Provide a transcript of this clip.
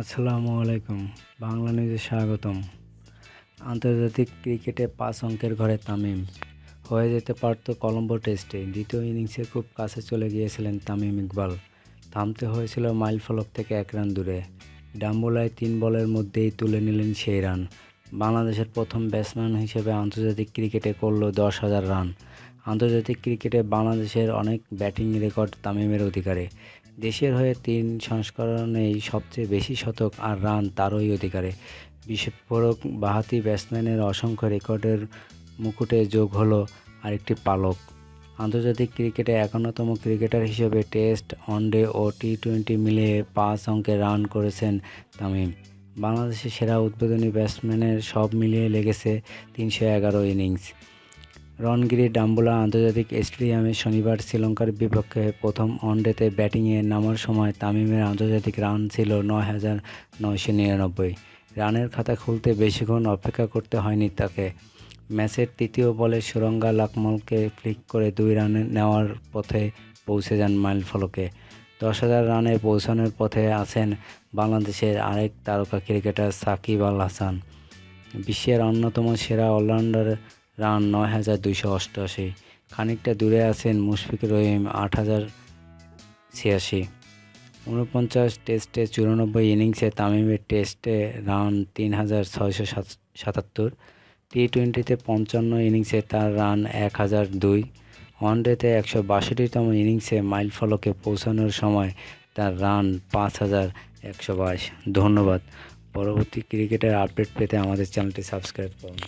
আসসালামু আলাইকুম। বাংলা নিউজে স্বাগতম। আন্তর্জাতিক ক্রিকেটে পাঁচ অঙ্কের ঘরে তামিম। হয়ে যেতে পারত কলম্বো টেস্টে। দ্বিতীয় ইনিংসে খুব কাছে চলে গিয়েছিলেন তামিম ইকবাল। থামতে হয়েছিল মাইল ফলক থেকে এক রান দূরে। ডাম্বুলায় তিন বলের মধ্যেই তুলে নিলেন সেই রান। বাংলাদেশের প্রথম ব্যাটসম্যান হিসেবে আন্তর্জাতিক ক্রিকেটে করল দশ হাজার রান। আন্তর্জাতিক ক্রিকেটে বাংলাদেশের অনেক ব্যাটিং রেকর্ড তামিমের অধিকারে। দেশের হয়ে তিন সংস্করণেই সবচেয়ে বেশি শতক আর রান তারই অধিকারে। বিস্ফোরক বাহাতি ব্যাটসম্যানের অসংখ্য রেকর্ডের মুকুটে যোগ হলো আরেকটি পালক। আন্তর্জাতিক ক্রিকেটে একান্নতম ক্রিকেটার হিসেবে টেস্ট ওয়ানডে ও টি টোয়েন্টি মিলিয়ে পাঁচ অঙ্কে রান করেছেন তামিম। বাংলাদেশের সেরা উদ্বোধনী ব্যাটসম্যানের সব মিলিয়ে লেগেছে তিনশো এগারো ইনিংস। রনগিরি ডাম্বুলা আন্তর্জাতিক স্টেডিয়ামে শনিবার শ্রীলঙ্কার বিপক্ষে প্রথম ওয়ানডেতে ব্যাটিংয়ে নামার সময় তামিমের আন্তর্জাতিক রান ছিল নয় হাজার নয়শো নিরানব্বই। রানের খাতা খুলতে বেশিক্ষণ অপেক্ষা করতে হয়নি তাকে। ম্যাচের তৃতীয় বলে সুরঙ্গা লাকমলকে ফ্লিক করে দুই রানে নেওয়ার পথে পৌঁছে যান মাইল ফলকে। দশ হাজার রানে পৌঁছানোর পথে আছেন বাংলাদেশের আরেক তারকা ক্রিকেটার সাকিব আল হাসান। বিশ্বের অন্যতম সেরা অলরাউন্ডার রান নয় হাজার দুইশো অষ্টআশি। খানিকটা দূরে আছেন মুশফিকুর রহিম, আট হাজার ছিয়াশি। উনপঞ্চাশ টেস্টে চুরানব্বই ইনিংসে তামিমের টেস্টে রান তিন হাজার ছয়শো সাতাত্তর। টি টোয়েন্টিতে পঞ্চান্ন ইনিংসে তার রান এক হাজার দুই। ওয়ানডেতে একশো বাষট্টিতম ইনিংসে মাইল ফলকে পৌঁছানোর সময় তার রান পাঁচ হাজার একশো বাইশ। ধন্যবাদ। পরবর্তী ক্রিকেটের আপডেট পেতে আমাদের চ্যানেলটি সাবস্ক্রাইব করুন।